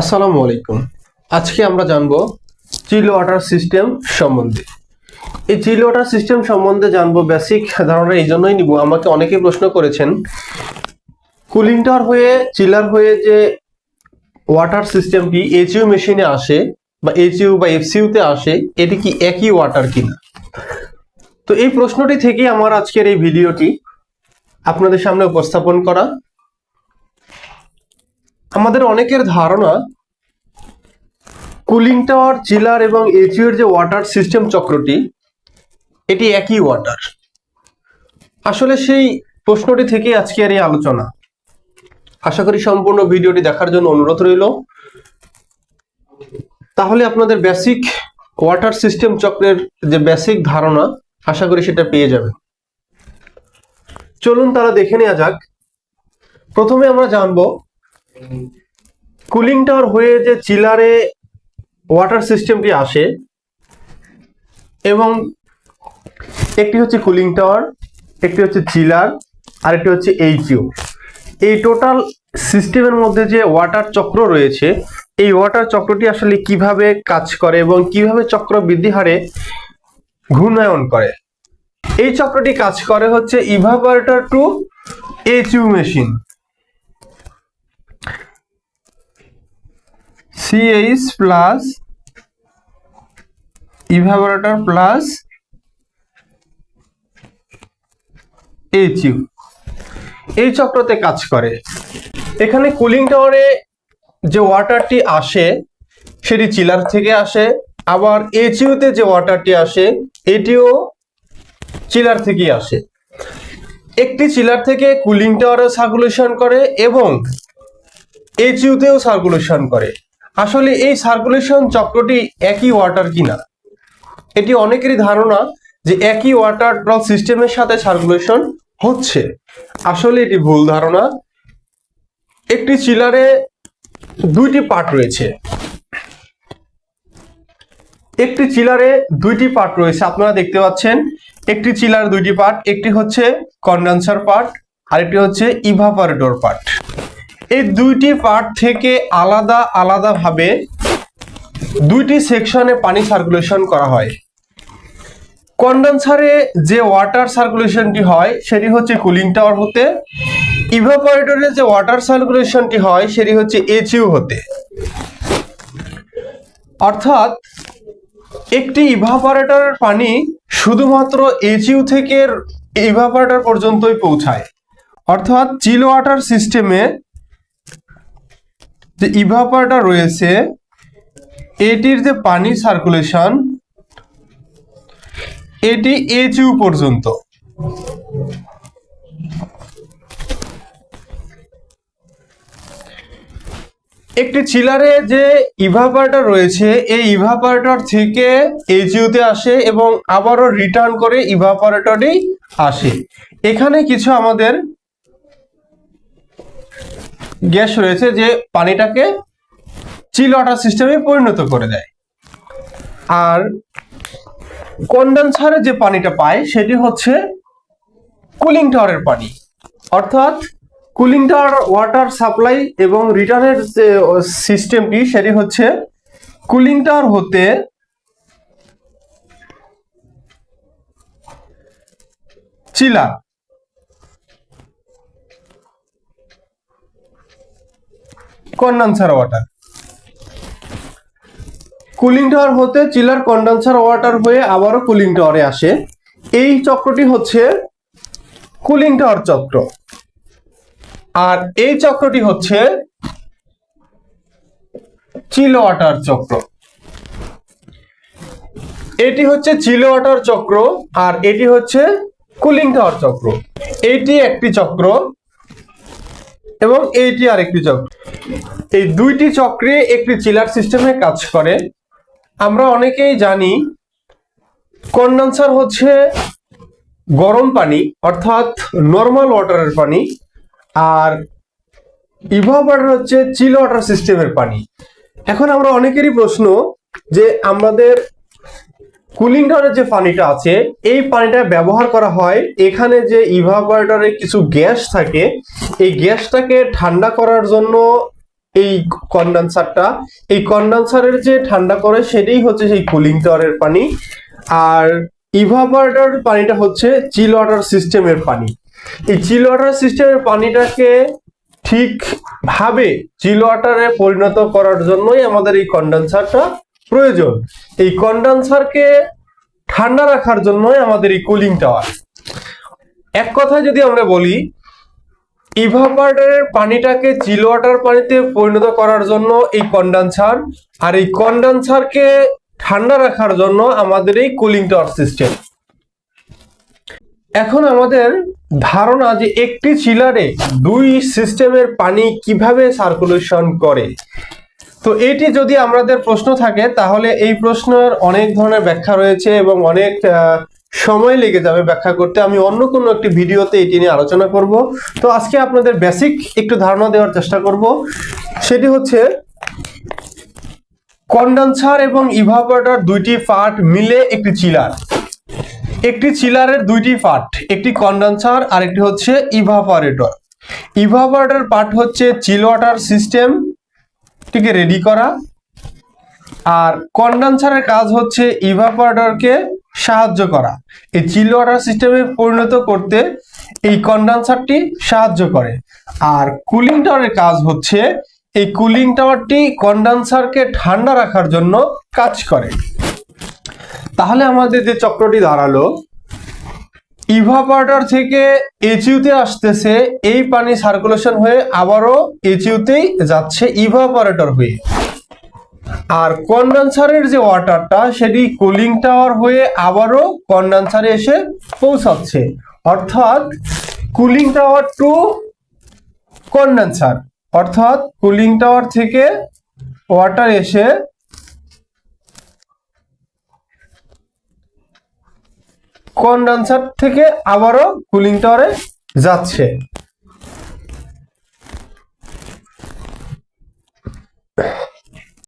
আসসালামু আলাইকুম। আজকে আমরা জানব চিল ওয়াটার সিস্টেম সম্বন্ধে। এই চিল ওয়াটার সিস্টেম সম্বন্ধে জানব বেসিক ধারণা এই জন্যই নিব। আমাকে অনেকে প্রশ্ন করেছেন কুলিং টাওয়ার হয়ে, চিলার হয়ে যে ওয়াটার সিস্টেমটি এইচইউ মেশিনে আসে বা এইচইউ বা এফসিউতে আসে, এটি কি একই ওয়াটার কিনা? তো এই প্রশ্নটি থেকেই আমার আজকের এই ভিডিওটি আপনাদের সামনে উপস্থাপন করা। আমাদের অনেকের ধারণা কুলিং টাওয়ার, চিলার এবং এচিওর যে ওয়াটার সিস্টেম চক্রটি, এটি একই ওয়াটার আসলে সেই প্রশ্নটি থেকে আজকের এই আলোচনা। আশা করি সম্পূর্ণ ভিডিওটি দেখার জন্য অনুরোধ রইল। তাহলে আপনাদের বেসিক ওয়াটার সিস্টেম চক্রের যে বেসিক ধারণা, আশা করি সেটা পেয়ে যাবেন। চলুন তারা দেখে নেওয়া যাক। প্রথমে আমরা জানব কুলিং টাওয়ার হয়ে যে চিলারে ওয়াটার সিস্টেমটি আসে, এবং একটি হচ্ছে কুলিং টাওয়ার একটি হচ্ছে চিলার, আর একটি হচ্ছে এইচইউ। এই টোটাল সিস্টেমের মধ্যে যে ওয়াটার চক্র রয়েছে, এই ওয়াটার চক্রটি আসলে কীভাবে কাজ করে এবং কীভাবে চক্র বৃদ্ধি হারে ঘূর্ণায়ন করে? এই চক্রটি কাজ করে হচ্ছে evaporator to HU machine CH plus evaporator plus HU এই চক্রতে কাজ করে। এখানে কুলিং টাওয়ারে যে ওয়াটারটি আসে, সেটি চিলার থেকে আসে। আবার এইচইউতে যে ওয়াটারটি আসে এটিও চিলার থেকেই আসে। একটি চিলার থেকে কুলিং টাওয়ারে সার্কুলেশন করে এবং এইচইউতেও সার্কুলেশন করে। আসলে এই সার্কুলেশন চক্রটি একই ওয়াটার কিনা? এটি অনেকেরই ধারণা যে একই ওয়াটার ড্রপ সিস্টেমের সাথে সার্কুলেশন হচ্ছে। আসলে এটি ভুল ধারণা। একটি চিলারে দুইটি পার্ট রয়েছে। একটি চিলারে দুইটি পার্ট রয়েছে, আপনারা দেখতে পাচ্ছেন। একটি চিলার দুইটি পার্ট একটি হচ্ছে কন্ডেন্সার পার্ট আরেকটি হচ্ছে ইভাপারেটর পার্ট এই দুইটি পার্ট থেকে আলাদা আলাদাভাবে দুইটি সেকশনে পানি সার্কুলেশন করা হয়। কন্ডেন্সারে যে ওয়াটার সার্কুলেশনটি হয়, সেটি হচ্ছে কুলিং টাওয়ার হতে ইভাপোরেটরে যে ওয়াটার সার্কুলেশনটি হয়, সেটি হচ্ছে এইচইউ হতে। অর্থাৎ, একটি ইভাপোরেটরের পানি শুধুমাত্র এইচইউ থেকে ইভাপোরেটর পর্যন্তই পৌঁছায়। অর্থাৎ চিল ওয়াটার সিস্টেমে যে ইভাপারটা রয়েছে, এটির যে পানি সার্কুলেশন এটি এইচইউ পর্যন্ত। একটি চিলারে যে ইভাপারেটর রয়েছে, এই ইভাপারেটর থেকে এইচইউতে আসে এবং আবারও রিটার্ন করে ইভাপারেটরেই আসে। এখানে কিছু আমাদের গ্যাস রয়েছে যে পানিটাকে চিল ওয়াটার সিস্টেমে পরিণত করে দেয়। আর কন্ডেন্সারে যে পানিটা পায়, সেটি হচ্ছে কুলিং টাওয়ারের পানি। অর্থাৎ কুলিং টাওয়ার ওয়াটার সাপ্লাই এবং রিটার্নের যে সিস্টেমটি সেটি হচ্ছে কুলিং টাওয়ার হতে chiller condenser water. Cooling tower হতে চিলার কন্ডেন্সার ওয়াটার হয়ে আবারও কুলিং টাওয়ারে আসে। এই চক্রটি হচ্ছে কুলিং টাওয়ার চক্র। আর এই চক্রটি হচ্ছে চিল ওয়াটার চক্র। এটি হচ্ছে চিল ওয়াটার চক্র আর এটি হচ্ছে কুলিং টাওয়ার চক্র। এটি একটি চক্র। এবং এইটি আরেকটি চক্র। এই দুইটি চক্রে একটি চিলার সিস্টেমে কাজ করে। আমরা অনেকেই জানি, কন্ডেন্সার হচ্ছে গরম পানি, অর্থাৎ নর্মাল ওয়াটারের পানি, আর ইভাপারেটর হচ্ছে চিল ওয়াটার সিস্টেমের পানি। এখন আমরা অনেকেরই প্রশ্ন যে, আমাদের কুলিং টাওয়ারের যে পানিটা আছে, এই পানিটা ব্যবহার করা হয় এখানে যে ইভাপারেটরে কিছু গ্যাস থাকে, এই গ্যাসটাকে ঠান্ডা করার জন্য এই কন্ডেন্সারটা এই কন্ডেন্সারের যে ঠান্ডা করে সেটাই হচ্ছে সেই কুলিং টাওয়ারের পানি। আর ইভাপারেটর পানিটা হচ্ছে চিল ওয়াটার সিস্টেমের পানি। এই চিল ওয়াটার সিস্টেমের পানিটাকে ঠিকভাবে চিল ওয়াটারে পরিণত করার জন্যই আমাদের এই কন্ডেন্সারটা প্রয়োজন। এই কন্ডেন্সারকে ঠান্ডা রাখার জন্যই আমাদের এই কুলিং টাওয়ার এক কথায় যদি আমরা বলি ইভাপারেটরের পানিটাকে চিল ওয়াটার পানিতে পরিণত করার জন্য এই কন্ডেন্সার আর এই কন্ডেন্সারকে ঠান্ডা রাখার জন্য আমাদের এই কুলিং টাওয়ার সিস্টেম এখন আমাদের ধারণা যে একটি চিলারে দুই সিস্টেমের পানি কীভাবে সার্কুলেশন করে তো এটি যদি আমাদের প্রশ্ন থাকে, তাহলে এই প্রশ্নের অনেক ধরনের ব্যাখ্যা রয়েছে এবং অনেক সময় লেগে যাবে ব্যাখ্যা করতে। আমি অন্য কোনো একটি ভিডিওতে এটি নিয়ে আলোচনা করব। তো আজকে আপনাদের বেসিক একটু ধারণা দেওয়ার চেষ্টা করব। সেটি হচ্ছে কন্ডেন্সার এবং ইভাপোরেটর দুইটি পার্ট মিলে একটি চিলার একটি চিলারের দুইটি পার্ট একটি কন্ডেন্সার আর একটি হচ্ছে ইভাপোরেটর ইভাপোরেটর পার্ট হচ্ছে চিল ওয়াটার সিস্টেম টিকে রেডি করা। আর কন্ডেন্সারের কাজ হচ্ছে ইভাপোরেটরকে সাহায্য করা। এই চিল ওয়াটার সিস্টেমে পরিণত করতে এই কন্ডেন্সারটি সাহায্য করে। আর কুলিং টাওয়ারের কাজ হচ্ছে এই কুলিং টাওয়ারটি কন্ডেন্সারকে ঠান্ডা রাখার জন্য কাজ করে। তাহলে আমাদের যে চক্রটি দাঁড়াল ইভাপারেটর থেকে এচিউতে আসতেছে, এই পানি সার্কুলেশন হয়ে আবারও এচিউতেই যাচ্ছে ইভাপারেটর হয়ে। আর কন্ডেন্সারের যে ওয়াটারটা সেটি কুলিং টাওয়ার হয়ে আবারও কন্ডেন্সারে এসে পৌঁছাচ্ছে। অর্থাৎ কুলিং টাওয়ার টু কন্ডেন্সার অর্থাৎ কুলিং টাওয়ার থেকে ওয়াটার এসে কন্ডেন্সার থেকে আবারও কুলিং টাওয়ারে যাচ্ছে?